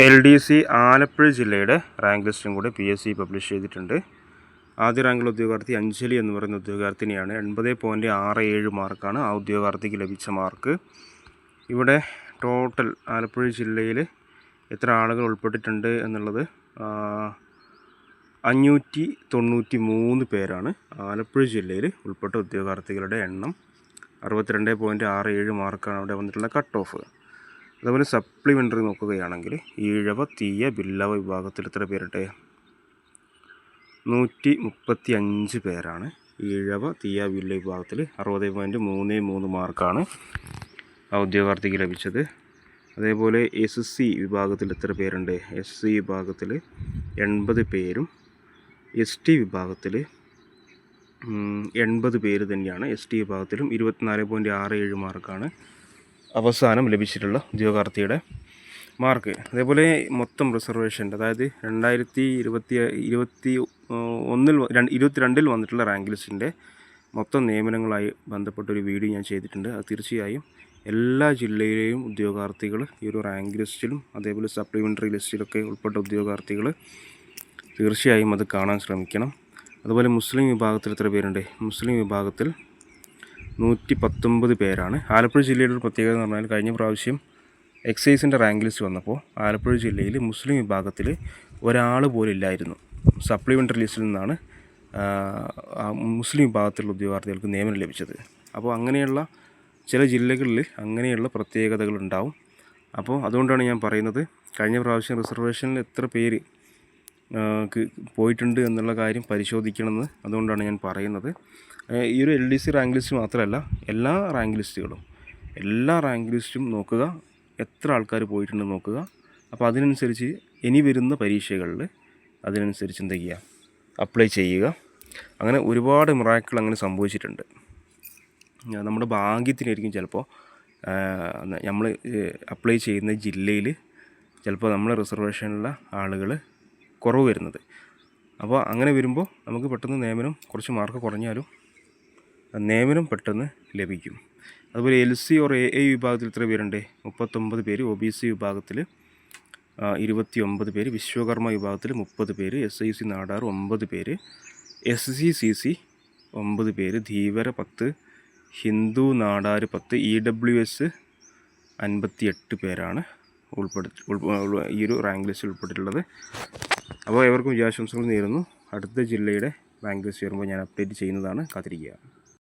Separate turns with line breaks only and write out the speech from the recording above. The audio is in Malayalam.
എൽ ഡി സി ആലപ്പുഴ ജില്ലയുടെ റാങ്ക് ലിസ്റ്റും കൂടെ പി എസ് സി പബ്ലിഷ് ചെയ്തിട്ടുണ്ട്. ആദ്യ റാങ്കിലുള്ള ഉദ്യോഗാർത്ഥി അഞ്ജലി എന്ന് പറയുന്ന ഉദ്യോഗാർത്ഥിനിയാണ്. എൺപത് പോയിന്റ് ആറ് ഏഴ് മാർക്കാണ് ആ ഉദ്യോഗാർത്ഥിക്ക് ലഭിച്ച മാർക്ക്. ഇവിടെ ടോട്ടൽ ആലപ്പുഴ ജില്ലയിൽ എത്ര ആളുകൾ ഉൾപ്പെട്ടിട്ടുണ്ട് എന്നുള്ളത് അഞ്ഞൂറ്റി തൊണ്ണൂറ്റി മൂന്ന് പേരാണ് ആലപ്പുഴ ജില്ലയിൽ ഉൾപ്പെട്ട ഉദ്യോഗാർത്ഥികളുടെ എണ്ണം. അറുപത്തിരണ്ട് പോയിന്റ് ആറ് ഏഴ് മാർക്കാണ് അവിടെ വന്നിട്ടുള്ള കട്ട് ഓഫ്. അതുപോലെ സപ്ലിമെന്ററി നോക്കുകയാണെങ്കിൽ ഈഴവ തീയ ബില്ലവ വിഭാഗത്തിൽ എത്ര പേരട്ടെ നൂറ്റി മുപ്പത്തി അഞ്ച് പേരാണ്. ഈഴവ തീയ ബില്ല വിഭാഗത്തിൽ അറുപത് പോയിന്റ് മൂന്ന് മൂന്ന് മാർക്കാണ് ഔദ്യോഗാർത്ഥിക്ക് ലഭിച്ചത്. അതേപോലെ എസ് സി വിഭാഗത്തിൽ എത്ര പേരുണ്ട്? എസ് സി വിഭാഗത്തിൽ എൺപത് പേരും. എസ് ടി വിഭാഗത്തിൽ എൺപത് പേര് തന്നെയാണ്. എസ് ടി വിഭാഗത്തിലും ഇരുപത്തിനാല് പോയിന്റ് ആറ് ഏഴ് മാർക്കാണ് അവസാനം ലഭിച്ചിട്ടുള്ള ഉദ്യോഗാർത്ഥിയുടെ മാർക്ക്. അതേപോലെ മൊത്തം റിസർവേഷന്റെ അതായത് രണ്ടായിരത്തി ഇരുപത്തി ഇരുപത്തി ഒന്നിൽ ഇരുപത്തി രണ്ടിൽ വന്നിട്ടുള്ള റാങ്ക് ലിസ്റ്റിന്റെ മൊത്തം നിയമനങ്ങളായി ബന്ധപ്പെട്ട ഒരു വീഡിയോ ഞാൻ ചെയ്തിട്ടുണ്ട്. അത് തീർച്ചയായും എല്ലാ ജില്ലയിലെയും ഉദ്യോഗാർത്ഥികൾ ഈ ഒരു റാങ്ക് ലിസ്റ്റിലും അതേപോലെ സപ്ലിമെന്ററി ലിസ്റ്റിലൊക്കെ ഉൾപ്പെട്ട ഉദ്യോഗാർത്ഥികൾ തീർച്ചയായും അത് കാണാൻ ശ്രമിക്കണം. അതുപോലെ മുസ്ലിം വിഭാഗത്തിൽ എത്ര പേരുണ്ട്? മുസ്ലിം വിഭാഗത്തിൽ നൂറ്റി പത്തൊമ്പത് പേരാണ്. ആലപ്പുഴ ജില്ലയുടെ ഒരു പ്രത്യേകത എന്ന് പറഞ്ഞാൽ കഴിഞ്ഞ പ്രാവശ്യം എക്സൈസിന്റെ റാങ്ക് ലിസ്റ്റ് വന്നപ്പോൾ ആലപ്പുഴ ജില്ലയിൽ മുസ്ലിം വിഭാഗത്തിൽ ഒരാൾ പോലും ഇല്ലായിരുന്നു. സപ്ലിമെന്ററി ലിസ്റ്റിൽ നിന്നാണ് മുസ്ലിം വിഭാഗത്തിലുള്ള ഉദ്യോഗാർത്ഥികൾക്ക് നിയമനം ലഭിച്ചത്. അപ്പോൾ അങ്ങനെയുള്ള ചില ജില്ലകളിൽ അങ്ങനെയുള്ള പ്രത്യേകതകളുണ്ടാവും അപ്പോൾ അതുകൊണ്ടാണ് ഞാൻ പറയുന്നത് കഴിഞ്ഞ പ്രാവശ്യം റിസർവേഷനിൽ എത്ര പേര് പോയിട്ടുണ്ട് എന്നുള്ള കാര്യം പരിശോധിക്കണമെന്ന് അതുകൊണ്ടാണ് ഞാൻ പറയുന്നത്. ഈ ഒരു L D C rank list മാത്രമല്ല എല്ലാ റാങ്ക് ലിസ്റ്റുകളും എല്ലാ റാങ്ക് ലിസ്റ്റും നോക്കുക എത്ര ആൾക്കാർ പോയിട്ടുണ്ട് നോക്കുക. അപ്പോൾ അതിനനുസരിച്ച് ഇനി വരുന്ന പരീക്ഷകളിൽ അതിനനുസരിച്ച് എന്ത് ചെയ്യുക? അപ്ലൈ ചെയ്യുക. അങ്ങനെ ഒരുപാട് മിറാക്കൾ അങ്ങനെ സംഭവിച്ചിട്ടുണ്ട്. നമ്മുടെ ഭാഗ്യത്തിനായിരിക്കും ചിലപ്പോൾ നമ്മൾ അപ്ലൈ ചെയ്യുന്ന ജില്ലയിൽ ചിലപ്പോൾ നമ്മളെ റിസർവേഷനിലുള്ള ആളുകൾ കുറവ് വരുന്നത്. അപ്പോൾ അങ്ങനെ വരുമ്പോൾ നമുക്ക് പെട്ടെന്ന് നിയമനം കുറച്ച് മാർക്ക് കുറഞ്ഞാലും നിയമനം പെട്ടെന്ന് ലഭിക്കും. അതുപോലെ L C or A A വിഭാഗത്തിൽ എത്ര പേരുണ്ട്? മുപ്പത്തൊമ്പത് പേര്. ഒ ബി സി വിഭാഗത്തിൽ ഇരുപത്തി ഒമ്പത് പേര്. വിശ്വകർമ്മ വിഭാഗത്തിൽ മുപ്പത് പേര്. എസ് ഐ സി നാടാർ ഒമ്പത് പേര്. എസ് സി സി സി ഒമ്പത് പേര്. ധീവര പത്ത്. ഹിന്ദു നാടാർ പത്ത്. ഇ ഡബ്ല്യു എസ് അൻപത്തി എട്ട് പേരാണ് ഉൾപ്പെടുത്തി ഉൾ- ഉൾ- ഈ ഒരു റാങ്ക് ലിസ്റ്റിൽ ഉൾപ്പെട്ടിട്ടുള്ളത്. അപ്പോൾ ഏവർക്കും വിജയാശംസകൾ നേരുന്നു. അടുത്ത ജില്ലയുടെ ബാങ്ക് ലിസ്റ്റ് വരുമ്പോൾ ഞാൻ അപ്ഡേറ്റ് ചെയ്യുന്നതാണ്. കാത്തിരിക്കുക.